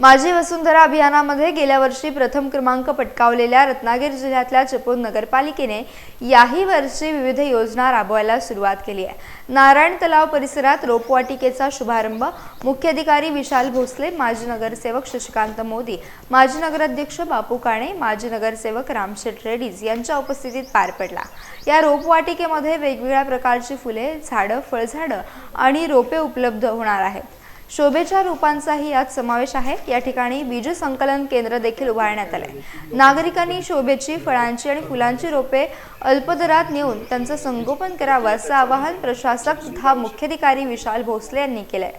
माझी वसुंधरा अभियानामध्ये गेल्या वर्षी प्रथम क्रमांक पटकावलेल्या रत्नागिरी जिल्ह्यातल्या चिपळूण नगरपालिकेने याही वर्षी विविध योजना राबवायला सुरुवात केली आहे. नारायण तलाव परिसरात रोपवाटिकेचा शुभारंभ मुख्याधिकारी विशाल भोसले माजी नगरसेवक शशिकांत मोदी माजी नगराध्यक्ष बापू काणे माजी नगरसेवक रामशेठ रेड्डीज यांच्या उपस्थितीत पार पडला. या रोपवाटिकेमध्ये वेगवेगळ्या प्रकारची फुले झाडं फळझाडं आणि रोपे उपलब्ध होणार आहेत. शोभेच्या रूपांचाही यात समावेश आहे. या ठिकाणी बीज संकलन केंद्र देखील उभारण्यात आले. नागरिकांनी शोभेची फळांची आणि फुलांची रोपे अल्पदरात नेऊन त्यांचं संगोपन करावं असं आवाहन प्रशासक तथा मुख्याधिकारी विशाल भोसले यांनी केलंय.